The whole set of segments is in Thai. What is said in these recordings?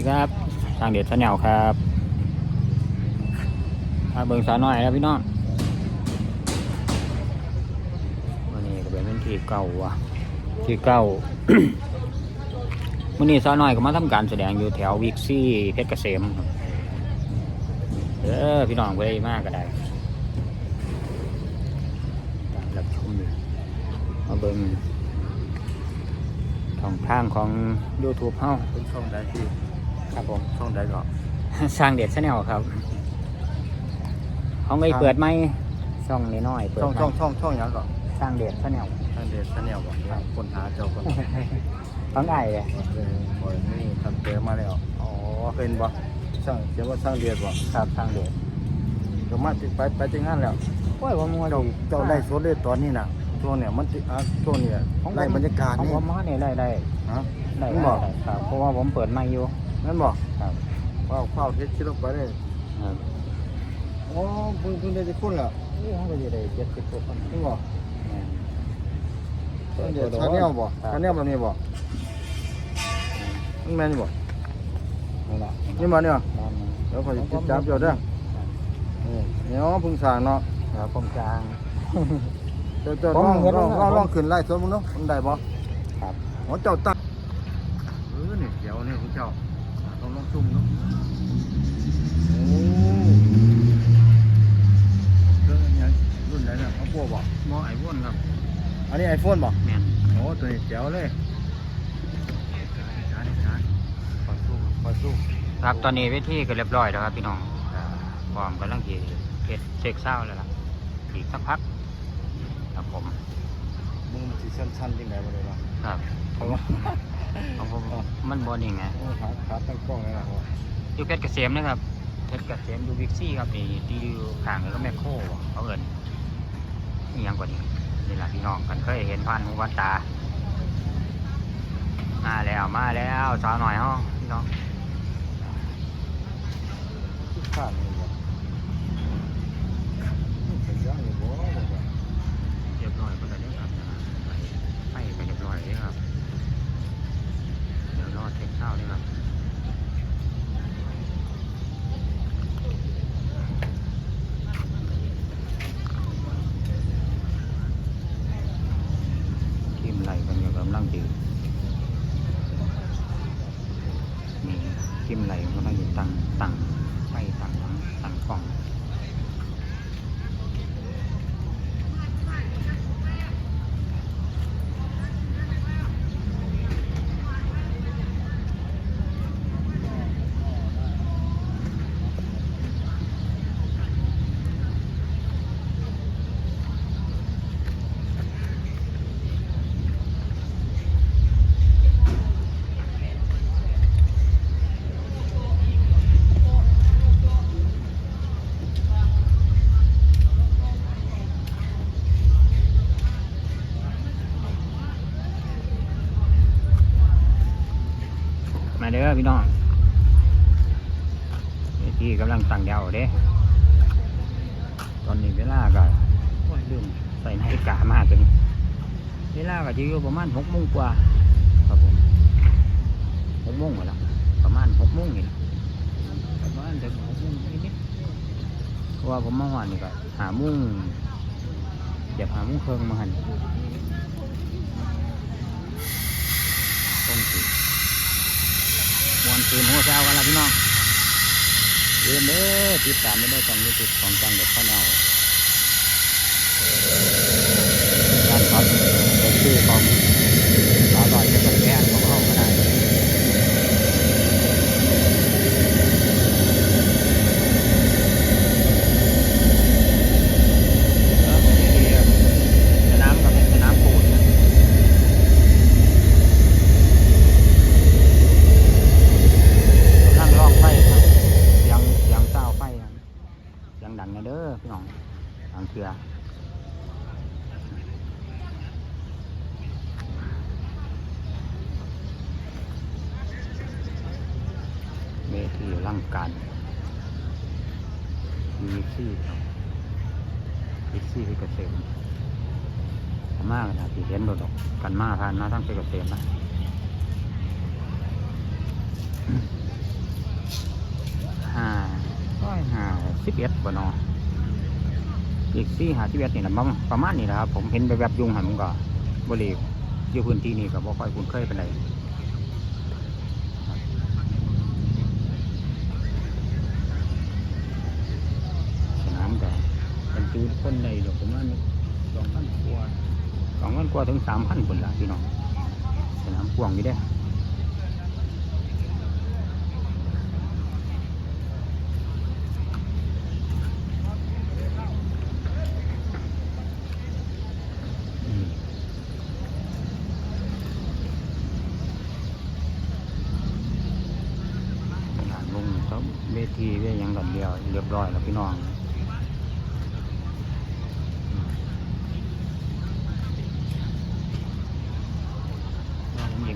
ดีครับทางเด็ดชาแนลครับมาเบิ่งสาวน้อยแล้วพี่น้องวันนี้ก็เป็นที่เก่าว่ะที่เก่าวันนี้สาวน้อยก็มาทำการแสดงอยู่แถววิกซี่เพชรเกษมเออพี่น้องไปได้มากก็ได้ตามรับชมมาเบิ่งช่องทางของ YouTube เฮาเป็นช่องใดที่ ครับผม ช่องใดก็สร้างเด็ดชาแนลครับเขาไงเปิดไหมช่องน้อยๆเปิดช่องไหมช่องช่องช่องหยังก็สร้างเด็ดชาแนลท่านเดชชาแนลบอกว่าคนหาเจ้าคนฟังไอ้เลยบ่อยนี่ทำเจอมาแล้วอ๋อเป็นบ่ช่างเขียนว่าช่างเดียดบ่ครับสร้างเด็ดก็มาติดไปไปที่งานแล้ว โอ้ยว่ามัวเจ้าเจ้าได้โซเลตอนนี้น่ะช่วงเนี่ยมันติอะช่วงเนี่ยได้บรรยากาศของนี่ ผมมาเนี่ยได้ได้ฮะ ได้ผมได้บอกได้ครับเพราะว่าผมเปิดไม่อยู่ นั่นบ่ครับว้าวข้าวเทสชิลงไปเลยครับโอ้เพิ่งเพิ่งได้จะคุ้นแล้วนี่เขาก็จะได้เจ็ดสิบกว่าคนนี่บ่แม่นช่างเดียดชาแนลบ่ครับชาแนลแบบนี้บ่มันแม่นบ่นี่แหละนี่มาเนี่ยแม่นเดี๋ยวขอติดตามเจ้าเด้อนี่เนี่ยเพิ่งสร้างเนาะครับผมกลางเจ้าเจ้าผมลองเห็นลองแล้วลองผมลองขึ้นไล่สวนมึงเนาะมันได้บ่ครับหัวเจ้าตั้งเออนี่เดี๋ยวนี่ของเจ้า ต้องลองซุ่มเนาะโอ้เครื่องอันนี้รุ่นไหนเนี่ยเอาพวกบ่มอไอ้วนครับอันนี้ไอโฟนบ่แม่นโอ้ตัวนี้เจ๋วเลยชาร์จชาร์จขอสู้ขอสู้ครับตอนนี้เวทีก็เรียบร้อยแล้วครับพี่น้องพร้อมกำลังที่เฮ็ดเช็คเศร้าแล้วล่ะอีกสักพักครับผม มึงมันสิสั้นๆจังไดบ่เลยเนาะครับเพราะว่าของผมมันบอนี่ไงโอ้ขาขาตั้งกล้องเลยนะพ่ออยู่เพชรเกษมนะครับเพชรเกษมอยู่วิกซี่ครับนี่ที่อยู่ข้างแล้วก็แมคโครเขาเอินนี่ยังกว่านี้นี่แหละพี่น้องกันเคยเห็นผ่านหูผ่านตา มาแล้วมาแล้วสาวหน่อยห้องพี่น้องที่ข้างนี่บ่เป็นยังอยู่บ่บ่บ่ เรียบร้อยก็ได้เลยครับไปไปเรียบร้อยเลย ครับ เดี๋ยวรอเช็คเศร้าเลยครับ ทีมไหลกันอยู่กำลังดีนี่ทีมไหลกำลังอยู่ตั้งตั้งไฟตั้งหลังตั้งกล้อง มาเด้ อพี่น้องเวทีกำลังตั้งยาวเด้ ตอนนี้เวลาก็โอ้ยลืมใส่นาฬิกามาตัวนี้เวลาก็จะอยู่ประมาณหกโมงกว่าครับผมหกโมงหมดละประมาณหกโมงนี่ประมาณถึงหกโมงนิดๆเพราะว่าผมมาหอนนี่ก็หามุ่งเดี๋ยวหามุ่งเครื่องมาหันต้มสี มวนคืนหัวเช้ากันละพี่น้องเรียนเด้อติดตามไม่ได้ต้องยูทูบของจังเด็ดข้าวเหนียวการครับเป็นชื่อของ ที่ร่างกายมีเกซี่ครับเม็กซี่เป็นเกษมมากนะที่เห็นโดดออกกันมาทานนะทั้งไป็นเกษมนะห้าร้อยห้าสิบเอ็ดก่านออีกซี่หาสิบเอ็ดนี่นะประมาณนี้นะครับ ผมเห็นแบบยุงหัมึงก็บริเวณอยู่พื้นที่นี้ก็บ่ค่อยคุ้นเคยเป็นไร ว่าถึงสามพันคนละพี่น้องสนามกว้างอยู่เด้ อืมงานลงเขาเวทีเวหยังกันเดียว เรียบร้อยแล้วพี่น้องอืม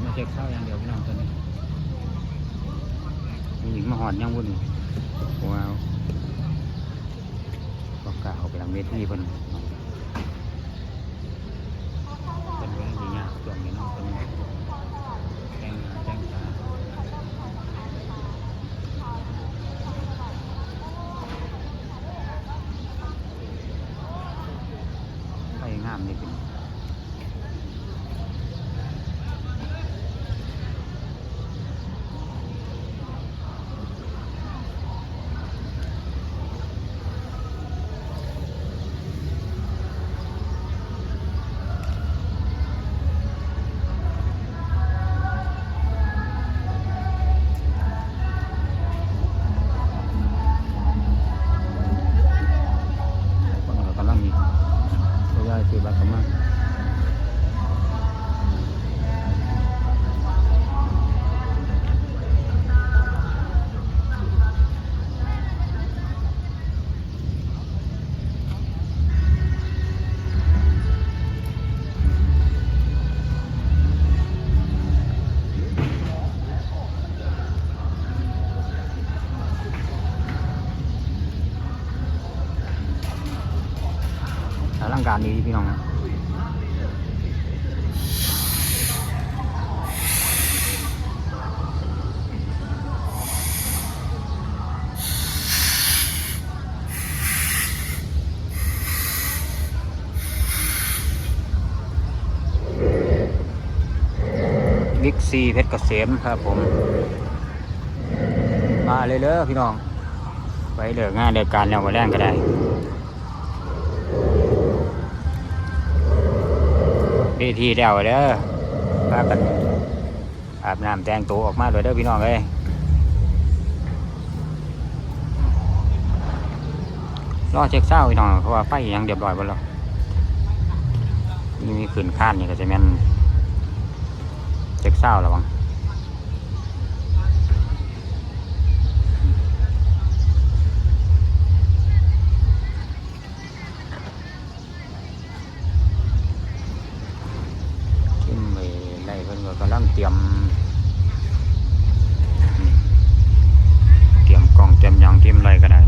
ว่า ผมหญิงมาเช็คข้าวอย่างเดียวพี่น้องตอนนี้ผมหญิงมาหอดยังวุ่นว้าวก็กล่าวไปหลังเวทีเพิ่นเป็น ลังการดีพี่น้องบิ๊กซีเพชรเกษมครับผม มาเลยเด้อพี่น้อง ไปเลิกงานเลิกการแล้วมาแรงก็ได้ พิธีเดียวเด้อพากันอาบน้ำแต่งตัวออกมาเลยเด้อพี่น้องเลยรอเช็คเศร้าพี่น้องเพราะว่าไฟยังเรียบร้อยหมดแล้วนี่มีขืนข้านนี่ก็จะแม่นเช็คเศร้าแล้วบังขึ้นไปไล่เพิ่น กำลังเตรียมนี่เตรียมกล้องเตรียมหยางเตรียมอะไรก็ได้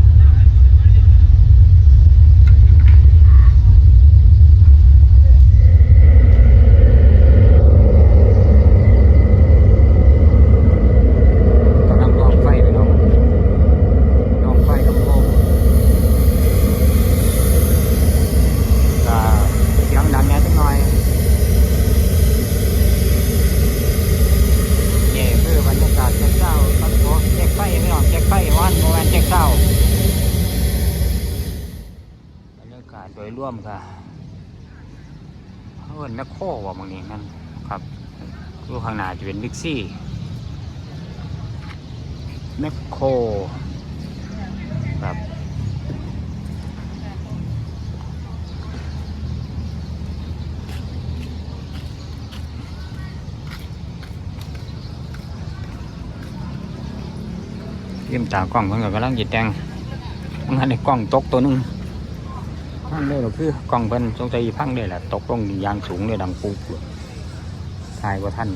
กำลังลองไฟไปน้องลองไฟลำโพงก็เสียงดังแหน่จักหน่อยนี่คือบรรยากาศเช็คเศร้าตอนนี้ผมเช็คไฟไม่น้องเช็คไฟวันโมแวนเช็คเศร้าบรรยากาศโดยรวมค่ะ เอิ้นแมคโครว่าบางนี้นั่นครับรูข้างหน้าจะเป็นบิ๊กซี่แมคโครครับยี่ยมตากล้องเพิ่นก็กำลังจิตแต่งมันหันในกล้องตกตัวนึง นั่นเลยก็คือกล่องเพิ่นสงสัยพังเลยแหละตกลงยางสูงเลยดังปุ๊บถ่ายว่าท่าน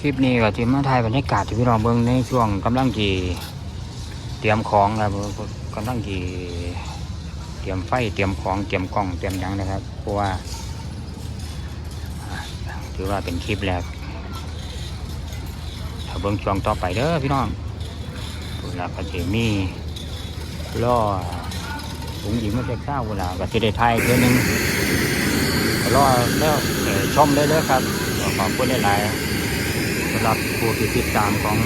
คลิปนี้ก็จะมาถ่ายบรรยากาศที่พี่น้องเบิ่งในช่วงกำลังกี่เตรียมของครับกำลังกี่เตรียมไฟเตรียมของเตรียมกล้องเตรียมยังนะครับ เพราะว่าถือว่าเป็นคลิปแรกถ้าเบิ่งช่วงต่อไปเด้อพี่น้องเวลาก็จะมีล่อถุงหญิงมาจ็กเช้าเวลาก็จะได้ถ่ายเทื่อนึงก็รอแล้วชมได้เลยครับขอบคุณหลายๆ สำหรับผู้ที่ติดตามของ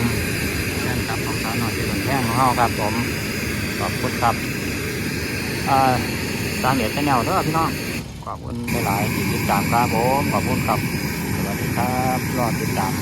แฟนคลับของสาวน้อยที่เป็นแท่งของเฮาครับผมขอบคุณครับสร้างเดียดแนลเด้อพี่น้องขอบคุณหลายๆที่ติดตามครับผมขอบคุณครับสวัสดีครับรอติดตาม